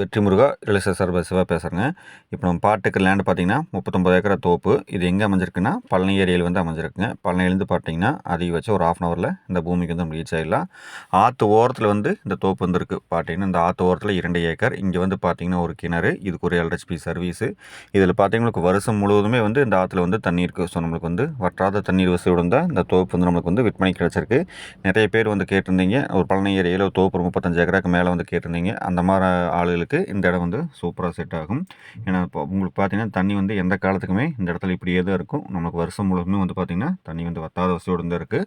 வெற்றி முருகா ரிலேசர் சார்பா சிவா பேசுகிறேங்க இப்போ நம்ம பாட்டுக்கு லேண்டு பார்த்தீங்கன்னா முப்பத்தொம்பது ஏக்கரா தோப்பு. இது எங்கே அமைஞ்சிருக்குன்னா பழனி ஏரியாவில் வந்து அமைஞ்சிருக்குங்க. பழனியிலேருந்து பார்த்தீங்கன்னா அதிகபட்சம் ஒரு ஆஃப் அன் ஹவரில் இந்த பூமிக்கு வந்து நம்ம ரீச் ஆகிடலாம் ஆற்று ஓரத்தில் வந்து இந்த தோப்பு வந்துருக்கு பார்த்தீங்கன்னா இந்த ஆற்று ஓரத்தில் இரண்டு ஏக்கர். இங்கே வந்து பார்த்தீங்கன்னா ஒரு கிணறு. இதுக்கு ஒரு எல்ஹெச்பி சர்வீஸு இதில் பார்த்தீங்கன்னா வருஷம் முழுவதுமே வந்து இந்த ஆற்றுல வந்து தண்ணி இருக்குது ஸோ நம்மளுக்கு வந்து வற்றாத தண்ணீர் வசதியோடு தான் இந்த தோப்பு வந்து நம்மளுக்கு வந்து விற்பனை கிடச்சிருக்கு. நிறைய பேர் வந்து கேட்டிருந்தீங்க ஒரு பழனி ஏரியாவில் ஒரு தோப்பு முப்பத்தஞ்சு ஏக்கராக்கு மேலே வந்து கேட்டிருந்தீங்க. அந்த மாதிரி ஆளுகள் ஆளுகளுக்கு இந்த இடம் வந்து சூப்பராக செட் ஆகும். ஏன்னா இப்போ உங்களுக்கு பார்த்தீங்கன்னா தண்ணி வந்து எந்த காலத்துக்குமே இந்த இடத்துல இப்படியே தான் இருக்கும். நமக்கு வருஷம் முழுவதுமே வந்து பார்த்திங்கன்னா தண்ணி வந்து வத்தாத வசதியோடு தான் இருக்குது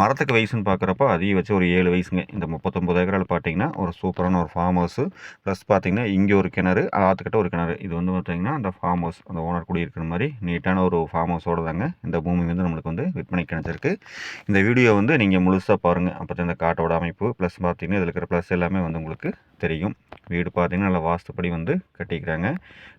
மரத்துக்கு வயசுன்னு பார்க்குறப்ப அதிக வச்சு ஒரு ஏழு வயசுங்க. இந்த முப்பத்தொம்பது ஏக்கரால் பார்த்தீங்கன்னா ஒரு சூப்பரான ஒரு ஃபார்ம் ஹவுஸு ப்ளஸ் பார்த்தீங்கன்னா இங்கே ஒரு கிணறு ஆற்றுக்கிட்ட ஒரு கிணறு. இது வந்து பார்த்திங்கன்னா அந்த ஃபார்ம் ஹவுஸ் அந்த ஓனர் கூடி இருக்கிற மாதிரி நீட்டான ஒரு ஃபார்ம் ஹவுஸோடு தாங்க இந்த பூமி வந்து நம்மளுக்கு வந்து விற்பனை கிடச்சிருக்கு. இந்த வீடியோ வந்து நீங்கள் முழுசாக பாருங்கள் அப்போ இந்த காட்டோட அமைப்பு. ப்ளஸ் பார்த்திங்கன்னா இதில் இருக்கிற ப்ளஸ் எல்லாமே வந்து உங்களுக்கு தெரியும். வீடு பார்த்தீங்கன்னா நல்லா வாஸ்துப்படி வந்து கட்டிக்கிறாங்க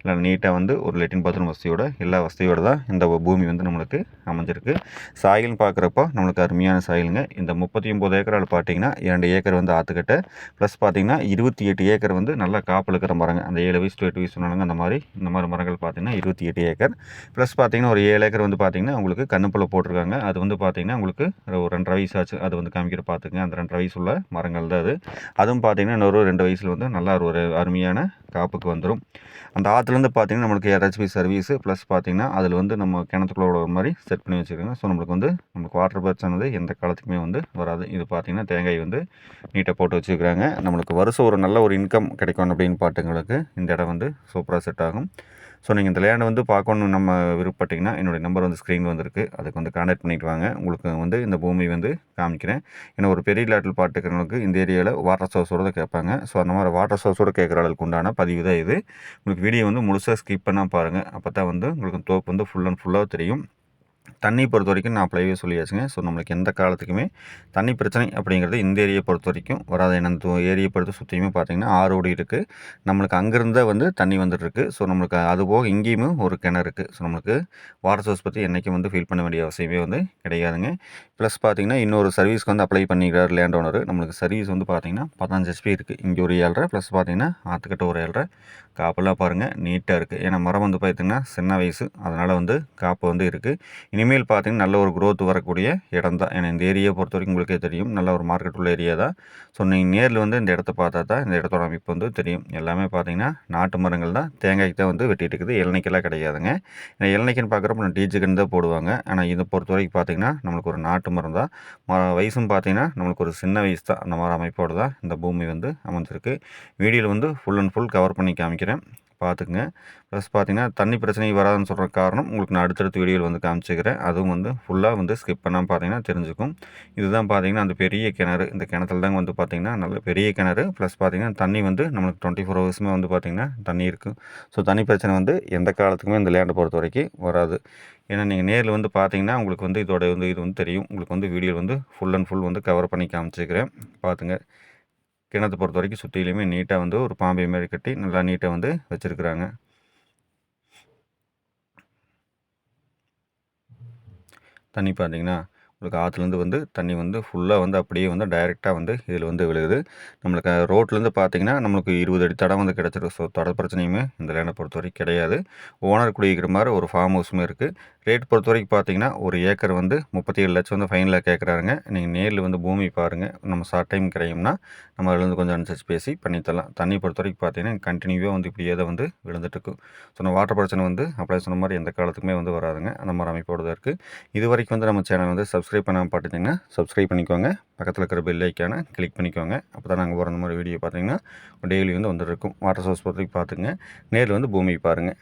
நல்லா நீட்டாக வந்து ஒரு லெட்டின் பாத்ரூம் வசதியோட எல்லா வசதியோடு தான் இந்த பூமி வந்து நம்மளுக்கு அமைஞ்சிருக்கு. சாயில்னு பார்க்குறப்போ நம்மளுக்கு அருமையான சாயிலுங்க. இந்த முப்பத்தி ஒம்பது ஏக்கரால் பார்த்தீங்கன்னா இரண்டு ஏக்கர் வந்து ஆற்றுக்கிட்ட ப்ளஸ் பார்த்தீங்கன்னா இருபத்தி எட்டு ஏக்கர் வந்து நல்லா காப்பில் இருக்கிற மரங்க. அந்த ஏழு வயசு டு எட்டு வயசு சொன்னாங்க அந்த மாதிரி இந்த மாதிரி மரங்கள் பார்த்தீங்கன்னா இருபத்தி எட்டு ஏக்கர். ப்ளஸ் பார்த்தீங்கன்னா ஒரு ஏழு ஏக்கர் வந்து பார்த்தீங்கன்னா உங்களுக்கு கண்ணுப்புல போட்டிருக்காங்க. அது வந்து பார்த்தீங்கன்னா உங்களுக்கு ஒரு ரெண்டரை வயசு ஆச்சு. அது வந்து காமிக்கிற பார்த்துங்க அந்த ரெண்டரை வயசு உள்ள மரங்கள் தான் அது. அதுவும் பார்த்தீங்கன்னா இன்னொரு ரெண்டு வயசில் வந்து நல்லா ஒரு அருமையான காப்புக்கு வந்துடும் அந்த ஆற்றுலேருந்து பார்த்தீங்கன்னா நம்மளுக்கு எர்ஹெச்பி சர்வீஸு ப்ளஸ் பார்த்தீங்கன்னா அதில் வந்து நம்ம கிணத்துக்குள்ள ஒரு மாதிரி செட் பண்ணி வச்சுருக்காங்க ஸோ நம்மளுக்கு வந்து நமக்கு வாட்டர் பர்ச்சானது எந்த காலத்துக்குமே வந்து வராது. இது பார்த்தீங்கன்னா தேங்காய் வந்து நீட்டாக போட்டு வச்சுருக்குறாங்க நம்மளுக்கு வருஷம் ஒரு நல்ல ஒரு இன்கம் கிடைக்கும் அப்படின்னு பாட்டுங்களுக்கு இந்த இடம் வந்து சூப்பராக செட் ஆகும். ஸோ நீங்கள் இந்த லேண்டை வந்து பார்க்கணும் நம்ம விருப்பப்பட்டிங்கன்னா என்னுடைய நம்பர் வந்து ஸ்க்ரீன் வந்திருக்கு அதுக்கு வந்து கான்டாக்ட் பண்ணிட்டு வாங்க. உங்களுக்கு வந்து இந்த பூமி வந்து காமிக்கிறேன். ஏன்னா ஒரு பெரிய லேட்டில் பாட்டுக்கிறவங்களுக்கு இந்த ஏரியாவில் வாட்டர் சோர்ஸோடு கேட்பாங்க. ஸோ அந்த மாதிரி வாட்டர் சோர்ஸோடு கேட்குற அளவுக்கு உண்டான பதிவு தான் இது. உங்களுக்கு வீடியோ வந்து முழுசாக ஸ்கிப் பண்ணால் பாருங்கள் அப்போ தான் வந்து உங்களுக்கு தோப்பு வந்து ஃபுல் அண்ட் ஃபுல்லாக தெரியும். தண்ணி பொறுத்த வரைக்கும் நான் அப்பளையே சொல்லியாச்சுங்க. ஸோ நம்மளுக்கு எந்த காலத்துக்குமே தண்ணி பிரச்சனை அப்படிங்கிறது இந்த ஏரியை பொறுத்த வரைக்கும் வராது. என்ன ஏரியை பொறுத்த சுற்றியுமே பார்த்தீங்கன்னா ஆறு ஓடி இருக்குது நம்மளுக்கு அங்கேருந்தே வந்து தண்ணி வந்துட்டுருக்கு ஸோ நம்மளுக்கு அது போக இங்கேயுமே ஒரு கிணறு இருக்குது ஸோ நம்மளுக்கு வாட்டர் சோர்ஸ் பற்றி என்றைக்கும் வந்து ஃபீல் பண்ண வேண்டிய அவசியமே வந்து கிடையாதுங்க. ப்ளஸ் பார்த்தீங்கன்னா இன்னொரு சர்வீஸ்க்கு வந்து அப்ளை பண்ணிக்கிறார் லேண்ட் ஓனர் நம்மளுக்கு சர்வீஸ் வந்து பார்த்தீங்கன்னா பதினஞ்சு ஹெச்பி இருக்குது இங்கே ஒரு ஏழரை ப்ளஸ் பார்த்தீங்கன்னா ஆற்றுக்கிட்ட ஒரு ஏழரை. காப்பெல்லாம் பாருங்கள் நீட்டாக இருக்குது ஏன்னா மரம் வந்து பார்த்திங்கன்னா சின்ன வயசு. அதனால் வந்து காப்பு வந்து இருக்குது இனிமேல் பார்த்திங்கன்னா நல்ல ஒரு க்ரோத் வரக்கூடிய இடம் தான். ஏன்னா இந்த ஏரியா பொறுத்த வரைக்கும் உங்களுக்கே தெரியும். நல்ல ஒரு மார்க்கெட் உள்ள ஏரியா தான். ஸோ நீங்கள் நேரில் வந்து இந்த இடத்த பார்த்தா தான் இந்த இடத்தோட அமைப்பு வந்து தெரியும். எல்லாமே பார்த்திங்கன்னா நாட்டு மரங்கள் தான். தேங்காய்க்கு தான் வந்து வெட்டிட்டு இருக்குது. இளநிக்கெல்லாம் கிடையாதுங்க. ஏன்னா இளநிக்குன்னு பார்க்குறப்ப நான் டீஜுக்குன்னு தான் போடுவாங்க. ஆனால் இதை பொறுத்த வரைக்கும் பார்த்திங்கன்னா நம்மளுக்கு ஒரு நாட்டு மரம் தான். வயசும் பார்த்திங்கன்னா நம்மளுக்கு ஒரு சின்ன வயசு தான். அந்த மாதிரி அமைப்போடு தான் இந்த பூமி வந்து அமைஞ்சிருக்கு. வீடியோவில் வந்து ஃபுல் அண்ட் ஃபுல் கவர் பண்ணி காமிக்கிறேன். பார்த்துக்குங்க. ப்ளஸ் பார்த்தீங்கன்னா தண்ணி பிரச்சனை வராதுன்னு சொல்கிற காரணம் உங்களுக்கு நான் அடுத்தடுத்த வீடியோவில் வந்து காமிச்சிக்கிறேன். அதுவும் வந்து ஃபுல்லாக வந்து ஸ்கிப் பண்ணாமல் பார்த்தீங்கன்னா தெரிஞ்சுக்கும். இதுதான் பார்த்தீங்கன்னா அந்த பெரிய கிணறு. இந்த கிணத்துல தாங்க வந்து பார்த்திங்கன்னா நல்ல பெரிய கிணறு. ப்ளஸ் பார்த்திங்கன்னா தண்ணி வந்து நம்மளுக்கு டுவெண்ட்டி ஃபோர் ஹவர்ஸுமே வந்து பார்த்திங்கன்னா தண்ணி இருக்கும் ஸோ தண்ணி பிரச்சனை வந்து எந்த காலத்துக்குமே இந்த லேண்டை பொறுத்த வரைக்கும் வராது. ஏன்னா நீங்கள் நேரில் வந்து பார்த்தீங்கன்னா உங்களுக்கு வந்து இதோட வந்து இது வந்து தெரியும். உங்களுக்கு வந்து வீடியோ வந்து ஃபுல் அண்ட் ஃபுல் வந்து கவர் பண்ணி காமிச்சிக்கிறேன். பார்த்துங்க. கிணத்தை பொறுத்த வரைக்கும் சுற்றிலையுமே நீட்டாக வந்து ஒரு பாம்பை மாரி கட்டி நல்லா நீட்டாக வந்து வச்சுருக்குறாங்க. தண்ணி பார்த்தீங்கன்னா நம்மளுக்கு ஆற்றுலேருந்து வந்து தண்ணி வந்து ஃபுல்லாக வந்து அப்படியே வந்து டைரெக்டாக வந்து இதில் வந்து விழுகுது. நம்மளுக்கு ரோட்லேருந்து பார்த்தீங்கன்னா நம்மளுக்கு இருபது அடி தடம் வந்து கிடச்சிருக்கு. ஸோ தட பிரச்சனையுமே இந்த லேண்டை பொறுத்த வரைக்கும் கிடையாது. ஓனர் குடியிருக்கிற மாதிரி ஒரு ஃபார்ம் ஹவுஸுமே இருக்குது ரேட் பொறுத்த வரைக்கும் பார்த்தீங்கன்னா ஒரு ஏக்கர் வந்து முப்பத்தி ஏழு லட்சம் வந்து ஃபைனலாக கேட்குறாருங்க நீங்கள் நேரில் வந்து பூமி பாருங்கள் நம்ம ஷார்ட் டைம் கிடைக்கும்னா நம்ம அதுலேருந்து கொஞ்சம் அனுசரித்து பேசி பண்ணித்தரலாம் தண்ணி பொறுத்த வரைக்கும் பார்த்தீங்கன்னா கண்டினியூவாக வந்து இப்படியே தான் வந்து விழுந்துட்டுருக்கும் ஸோ நம்ம வாட்டர் பிரச்சனை வந்து அப்ளை சொன்ன மாதிரி எந்த காலத்துக்குமே வந்து வராதுங்க. அந்த மாதிரி அமைப்போடு தான் இருக்குது இது வரைக்கும் வந்து நம்ம சேனல் வந்து சப்ஸ்கிரைப் பண்ணாமல் பார்த்துட்டிங்கன்னா சப்ஸ்கிரைப் பண்ணிக்கோங்க. பக்கத்தில் இருக்கிற பெல் ஐக்கானை கிளிக் பண்ணிக்கோங்க. அப்போ தான் நாங்கள் போகிற மாதிரி வீடியோ பார்த்தீங்கன்னா டெய்லி வந்து வந்துருக்கும் வாட்டர் சோர்ஸ் பொறுத்த பார்த்துங்க நேரில் வந்து பூமி பாருங்கள்